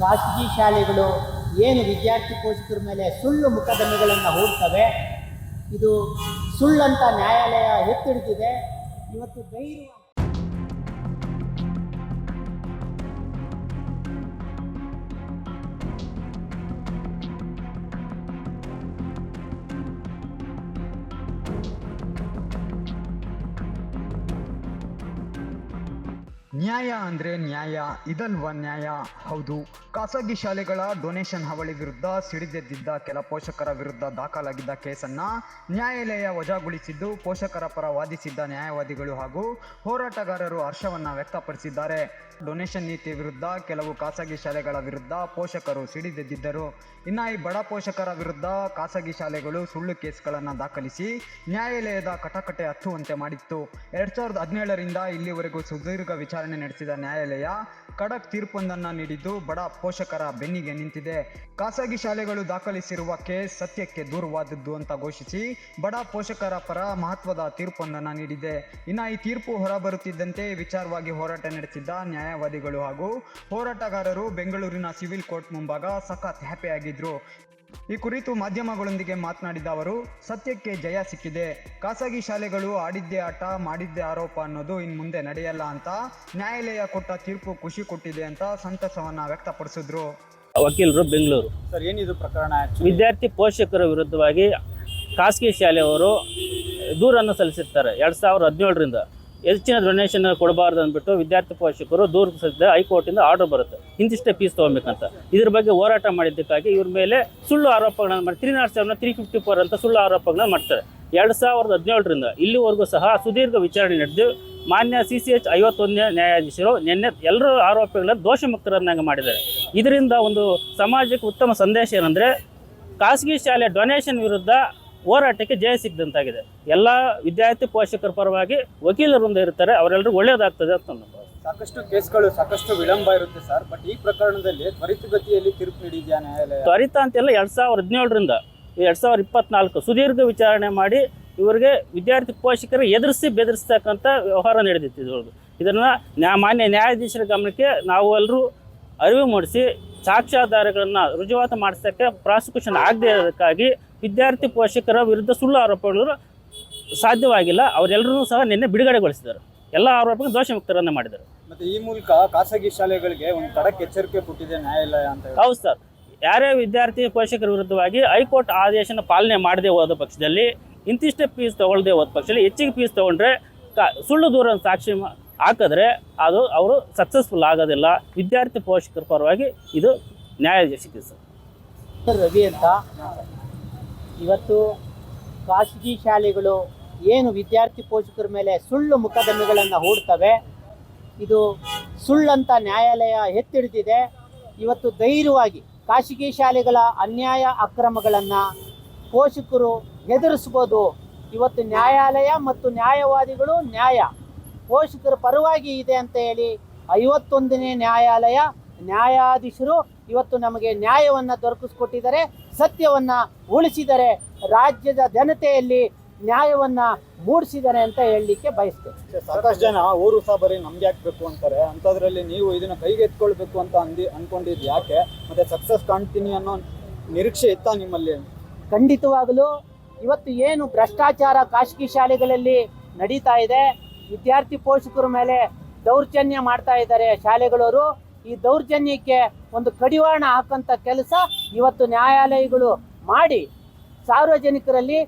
ಖಾಸಗಿ ಶಾಲೆಗಳು ಏನು ವಿದ್ಯಾರ್ಥಿ ಪೋಷಕರ ಮೇಲೆ ಸುಳ್ಳು ಮುಖದಮೆಗಳನ್ನು ಹೂಡ್ತವೆ, ಇದು ಸುಳ್ಳಂತ ನ್ಯಾಯಾಲಯ ಎತ್ತಿಡ್ತಿದೆ. ಇವತ್ತು ಧೈರ್ಯ ನ್ಯಾಯ ಅಂದರೆ ನ್ಯಾಯ, ಇದಲ್ವಾ ನ್ಯಾಯ? ಹೌದು. ಖಾಸಗಿ ಶಾಲೆಗಳ ಡೊನೇಷನ್ ಹಾವಳಿ ವಿರುದ್ಧ ಸಿಡಿದೆದ್ದಿದ್ದ ಕೆಲ ಪೋಷಕರ ವಿರುದ್ಧ ದಾಖಲಾಗಿದ್ದ ಕೇಸನ್ನು ನ್ಯಾಯಾಲಯ ವಜಾಗೊಳಿಸಿದ್ದು, ಪೋಷಕರ ಪರ ವಾದಿಸಿದ್ದ ನ್ಯಾಯವಾದಿಗಳು ಹಾಗೂ ಹೋರಾಟಗಾರರು ಹರ್ಷವನ್ನು ವ್ಯಕ್ತಪಡಿಸಿದ್ದಾರೆ. ಡೊನೇಷನ್ ನೀತಿ ವಿರುದ್ಧ ಕೆಲವು ಖಾಸಗಿ ಶಾಲೆಗಳ ವಿರುದ್ಧ ಪೋಷಕರು ಸಿಡಿದೆದ್ದಿದ್ದರು. ಇನ್ನು ಈ ಬಡ ಪೋಷಕರ ವಿರುದ್ಧ ಖಾಸಗಿ ಶಾಲೆಗಳು ಸುಳ್ಳು ಕೇಸ್ಗಳನ್ನು ದಾಖಲಿಸಿ ನ್ಯಾಯಾಲಯದ ಕಟಕಟೆ ಹಚ್ಚುವಂತೆ ಮಾಡಿತ್ತು. ಎರಡ್ ಸಾವಿರದ ಹದಿನೇಳರಿಂದ ಇಲ್ಲಿವರೆಗೂ ಸುದೀರ್ಘ ವಿಚಾರಣೆ ನಡೆಸಿದ ನ್ಯಾಯಾಲಯ ಖಡಕ್ ತೀರ್ಪೊಂದನ್ನು ನೀಡಿದ್ದು ಬಡ ಪೋಷಕರ ಬೆನ್ನಿಗೆ ನಿಂತಿದೆ. ಖಾಸಗಿ ಶಾಲೆಗಳು ದಾಖಲಿಸಿರುವ ಕೇಸ್ ಸತ್ಯಕ್ಕೆ ದೂರವಾದದ್ದು ಅಂತ ಘೋಷಿಸಿ ಬಡ ಪೋಷಕರ ಪರ ಮಹತ್ವದ ತೀರ್ಪೊಂದನ್ನು ನೀಡಿದೆ. ಇನ್ನು ಈ ತೀರ್ಪು ಹೊರಬರುತ್ತಿದ್ದಂತೆ ವಿಚಾರವಾಗಿ ಹೋರಾಟ ನಡೆಸಿದ್ದ ನ್ಯಾಯವಾದಿಗಳು ಹಾಗೂ ಹೋರಾಟಗಾರರು ಬೆಂಗಳೂರಿನ ಸಿವಿಲ್ ಕೋರ್ಟ್ ಮುಂಭಾಗ ಸಖತ್ ಹ್ಯಾಪಿ ಆಗಿದ್ರು. ಈ ಕುರಿತು ಮಾಧ್ಯಮಗಳೊಂದಿಗೆ ಮಾತನಾಡಿದ ಅವರು ಸತ್ಯಕ್ಕೆ ಜಯ ಸಿಕ್ಕಿದೆ. ಖಾಸಗಿ ಶಾಲೆಗಳು ಆಡಿದ್ದೆ ಆಟ ಮಾಡಿದ್ದೆ ಆರೋಪ ಅನ್ನೋದು ಇನ್ನು ಮುಂದೆ ನಡೆಯಲ್ಲ ಅಂತ ನ್ಯಾಯಾಲಯ ಕೊಟ್ಟ ತೀರ್ಪು ಖುಷಿ ಕೊಟ್ಟಿದೆ ಅಂತ ಸಂತಸವನ್ನ ವ್ಯಕ್ತಪಡಿಸಿದ್ರು. ವಕೀಲರು ಬೆಂಗಳೂರು. ಸರ್ ಏನಿದು ಪ್ರಕರಣ ವಿದ್ಯಾರ್ಥಿ ಪೋಷಕರ ವಿರುದ್ಧವಾಗಿ ಖಾಸಗಿ ಶಾಲೆಯವರು ದೂರನ್ನು ಸಲ್ಲಿಸಿರ್ತಾರೆ. ಎರಡು ಸಾವಿರದ ಹದಿನೇಳರಿಂದ. ಹೆಚ್ಚಿನ ಡೊನೇಷನ್ ಕೊಡಬಾರ್ದು ಅಂದ್ಬಿಟ್ಟು ವಿದ್ಯಾರ್ಥಿ ಪೋಷಕರು ದೂರ ಸದ್ದ ಹೈಕೋರ್ಟಿಂದ ಆರ್ಡರ್ ಬರುತ್ತೆ. ಇಂತಿಷ್ಟೇ ಫೀಸ್ ತೊಗೊಬೇಕಂತ. ಇದ್ರ ಬಗ್ಗೆ ಹೋರಾಟ ಮಾಡಿದ್ದಕ್ಕಾಗಿ ಇವ್ರ ಮೇಲೆ ಸುಳ್ಳು ಆರೋಪಗಳನ್ನು ಮಾಡಿ three naught seven three fifty four ಅಂತ ಸುಳ್ಳು ಆರೋಪಗಳನ್ನ ಮಾಡ್ತಾರೆ. ಎರಡು ಸಾವಿರದ ಹದಿನೇಳರಿಂದ ಇಲ್ಲಿವರೆಗೂ ಸಹ ಸುದೀರ್ಘ ವಿಚಾರಣೆ ನಡೆದು ಮಾನ್ಯ ಸಿ ಸಿ ಎಚ್ ಐವತ್ತೊಂದನೇ ನ್ಯಾಯಾಧೀಶರು ನಿನ್ನೆ ಎಲ್ಲರೂ ಆರೋಪಿಗಳನ್ನ ದೋಷಮುಕ್ತರನ್ನಾಗಿ ಮಾಡಿದ್ದಾರೆ. ಇದರಿಂದ ಒಂದು ಸಮಾಜಕ್ಕೆ ಉತ್ತಮ ಸಂದೇಶ ಏನಂದರೆ, ಖಾಸಗಿ ಶಾಲೆ ಡೊನೇಷನ್ ವಿರುದ್ಧ ಹೋರಾಟಕ್ಕೆ ಜಯ ಸಿಕ್ಕಿದಂತಾಗಿದೆ. ಎಲ್ಲ ವಿದ್ಯಾರ್ಥಿ ಪೋಷಕರ ಪರವಾಗಿ ವಕೀಲರಿಂದ ಇರ್ತಾರೆ ಅವರೆಲ್ಲರೂ ಒಳ್ಳೆಯದಾಗ್ತದೆ ಅಂತ ನಮ್ಮ ಸಾಕಷ್ಟು ಕೇಸ್ಗಳು ಸಾಕಷ್ಟು ವಿಳಂಬ ಇರುತ್ತೆ ಸರ್ ಬಟ್ ಈ ಪ್ರಕರಣದಲ್ಲಿ ತ್ವರಿತಗತಿಯಲ್ಲಿ ತೀರ್ಪು ನೀಡಿದ್ಯಾ ನ್ಯಾಯಾಲಯ? ತ್ವರಿತ ಅಂತೆಲ್ಲ ಎರಡು ಸಾವಿರದ ಹದಿನೇಳರಿಂದ. ಎರಡು ಸಾವಿರದ ಇಪ್ಪತ್ನಾಲ್ಕು ಸುದೀರ್ಘ ವಿಚಾರಣೆ ಮಾಡಿ ಇವರಿಗೆ ವಿದ್ಯಾರ್ಥಿ ಪೋಷಕರು ಎದುರಿಸಿ ಬೆದರಿಸ್ತಕ್ಕಂಥ ವ್ಯವಹಾರ ನಡೆದಿತ್ತು ಇದ್ರೊಳಗೆ. ಇದನ್ನು ನ್ಯಾ ಮಾನ್ಯ ನ್ಯಾಯಾಧೀಶರ ಗಮನಕ್ಕೆ ನಾವು ಎಲ್ಲರೂ ಅರಿವು ಮೂಡಿಸಿ ಸಾಕ್ಷ್ಯಾಧಾರಗಳನ್ನು ರುಜುವಾತು ಮಾಡಿಸೋಕ್ಕೆ ಪ್ರಾಸಿಕ್ಯೂಷನ್ ಆಗದೇ ಇರೋದಕ್ಕಾಗಿ ವಿದ್ಯಾರ್ಥಿ ಪೋಷಕರ ವಿರುದ್ಧ ಸುಳ್ಳು ಆರೋಪಗಳು ಸಾಧ್ಯವಾಗಿಲ್ಲ. ಅವರೆಲ್ಲರೂ ಸಹ ನಿನ್ನೆ ಬಿಡುಗಡೆಗೊಳಿಸಿದರು. ಎಲ್ಲ ಆರೋಪಗಳು ದೋಷಮುಕ್ತರನ್ನು ಮಾಡಿದರು. ಮತ್ತು ಈ ಮೂಲಕ ಖಾಸಗಿ ಶಾಲೆಗಳಿಗೆ ಒಂದು ಖಡಕ್ ಎಚ್ಚರಿಕೆ ಕೊಟ್ಟಿದೆ ನ್ಯಾಯಾಲಯ ಅಂತ ಹೇಳಿ. ಹೌದು ಸರ್. ಯಾರೇ ವಿದ್ಯಾರ್ಥಿ ಪೋಷಕರ ವಿರುದ್ಧವಾಗಿ ಹೈಕೋರ್ಟ್ ಆದೇಶನ ಪಾಲನೆ ಮಾಡದೆ ಹೋದ ಪಕ್ಷದಲ್ಲಿ ಇಂತಿಷ್ಟೇ ಫೀಸ್ ತೊಗೊಳ್ದೇ ಹೋದ ಪಕ್ಷದಲ್ಲಿ ಹೆಚ್ಚಿಗೆ ಫೀಸ್ ತೊಗೊಂಡ್ರೆ ಕಾ ಸುಳ್ಳು ದೂರ ಸಾಕ್ಷಿ ಮಾ- ಹಾಕಿದ್ರೆ ಅದು ಅವರು ಸಕ್ಸಸ್ಫುಲ್ ಆಗೋದಿಲ್ಲ. ವಿದ್ಯಾರ್ಥಿ ಪೋಷಕರ ಪರವಾಗಿ ಇದು ನ್ಯಾಯ ಸಿಕ್ಕಿದೆ ಸರ್ ರವಿ ಅಂತ ಇವತ್ತು ಖಾಸಗಿ ಶಾಲೆಗಳು ಏನು ವಿದ್ಯಾರ್ಥಿ ಪೋಷಕರ ಮೇಲೆ ಸುಳ್ಳು ಮುಖದಮೆಗಳನ್ನು ಹೂಡ್ತವೆ, ಇದು ಸುಳ್ಳಂತ ನ್ಯಾಯಾಲಯ ಎತ್ತಿಡಿದಿದೆ. ಇವತ್ತು ಧೈರ್ಯವಾಗಿ ಖಾಸಗಿ ಶಾಲೆಗಳ ಅನ್ಯಾಯ ಅಕ್ರಮಗಳನ್ನು ಪೋಷಕರು ಎದುರಿಸ್ಬೋದು. ಇವತ್ತು ನ್ಯಾಯಾಲಯ ಮತ್ತು ನ್ಯಾಯವಾದಿಗಳು ನ್ಯಾಯ, ಪೋಷಕರ ಪರವಾಗಿ ಇದೆ ಅಂತ ಹೇಳಿ ಐವತ್ತೊಂದನೇ ನ್ಯಾಯಾಲಯ ನ್ಯಾಯಾಧೀಶರು ಇವತ್ತು ನಮಗೆ ನ್ಯಾಯವನ್ನು ದೊರಕಿಸ್ಕೊಟ್ಟಿದ್ದಾರೆ ಸತ್ಯವನ್ನು ಉಳಿಸಿದರೆ ರಾಜ್ಯದ ಜನತೆಯಲ್ಲಿ ನ್ಯಾಯವನ್ನು ಮೂಡಿಸಿದ್ದಾರೆ ಅಂತ ಹೇಳಲಿಕ್ಕೆ ಬಯಸ್ತೇವೆ ಸಾಕಷ್ಟು ಜನ ಊರು ಸಹ ಬರೀ ನಮ್ಗೆ ಹಾಕ್ಬೇಕು ಅಂತಾರೆ? ಅಂಥದ್ರಲ್ಲಿ ನೀವು ಇದನ್ನ ಕೈಗೆತ್ಕೊಳ್ಬೇಕು ಅಂತ ಅಂದಿ ಅನ್ಕೊಂಡಿದ್ದು ಯಾಕೆ? ಮತ್ತೆ ಸಕ್ಸಸ್ ಕಾಣ್ತೀನಿ ಅನ್ನೋ ನಿರೀಕ್ಷೆ ಇತ್ತಾ ನಿಮ್ಮಲ್ಲಿ? ಖಂಡಿತವಾಗಲೂ ಇವತ್ತು ಏನು ಭ್ರಷ್ಟಾಚಾರ ಖಾಸಗಿ ಶಾಲೆಗಳಲ್ಲಿ ನಡೀತಾ ಇದೆ ವಿದ್ಯಾರ್ಥಿ ಪೋಷಕರ ಮೇಲೆ ದೌರ್ಜನ್ಯ ಮಾಡ್ತಾ ಇದ್ದಾರೆ ಶಾಲೆಗಳವರು. ಈ ದೌರ್ಜನ್ಯಕ್ಕೆ ಒಂದು ಕಡಿವಾಣ ಹಾಕಂತ ಕೆಲಸ ಇವತ್ತು ನ್ಯಾಯಾಲಯಗಳು ಮಾಡಿ ಸಾರ್ವಜನಿಕರಲ್ಲಿ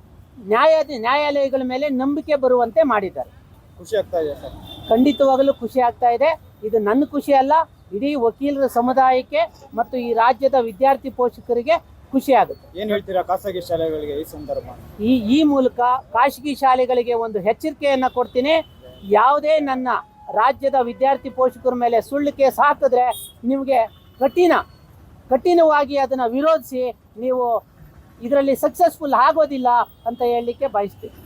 ನ್ಯಾಯ ನ್ಯಾಯಾಲಯಗಳ ಮೇಲೆ ನಂಬಿಕೆ ಬರುವಂತೆ ಮಾಡಿದ್ದಾರೆ. ಖುಷಿ ಆಗ್ತಾ ಇದೆ ಸರ್. ಖಂಡಿತವಾಗಲೂ ಖುಷಿ ಆಗ್ತಾ ಇದೆ. ಇದು ನನ್ನ ಖುಷಿ ಅಲ್ಲ ಇಡೀ ವಕೀಲರ ಸಮುದಾಯಕ್ಕೆ ಮತ್ತು ಈ ರಾಜ್ಯದ ವಿದ್ಯಾರ್ಥಿ ಪೋಷಕರಿಗೆ ಖುಷಿ ಆಗುತ್ತೆ. ಏನು ಹೇಳ್ತೀರಾ ಖಾಸಗಿ ಶಾಲೆಗಳಿಗೆ ಈ ಸಂದರ್ಭ? ಈ ಈ ಮೂಲಕ ಖಾಸಗಿ ಶಾಲೆಗಳಿಗೆ ಒಂದು ಎಚ್ಚರಿಕೆಯನ್ನು ಕೊಡ್ತೀನಿ. ಯಾವುದೇ ನನ್ನ ರಾಜ್ಯದ ವಿದ್ಯಾರ್ಥಿ ಪೋಷಕರ ಮೇಲೆ ಸುಳ್ಳು ಕೇಸ್ ಹಾಕಿದ್ರೆ ನಿಮಗೆ ಕಠಿಣ. ಕಠಿಣವಾಗಿ ಅದನ್ನು ವಿರೋಧಿಸಿ ನೀವು ಇದರಲ್ಲಿ ಸಕ್ಸಸ್ಫುಲ್ ಆಗೋದಿಲ್ಲ ಅಂತ ಹೇಳಲಿಕ್ಕೆ ಬಯಸ್ತೀನಿ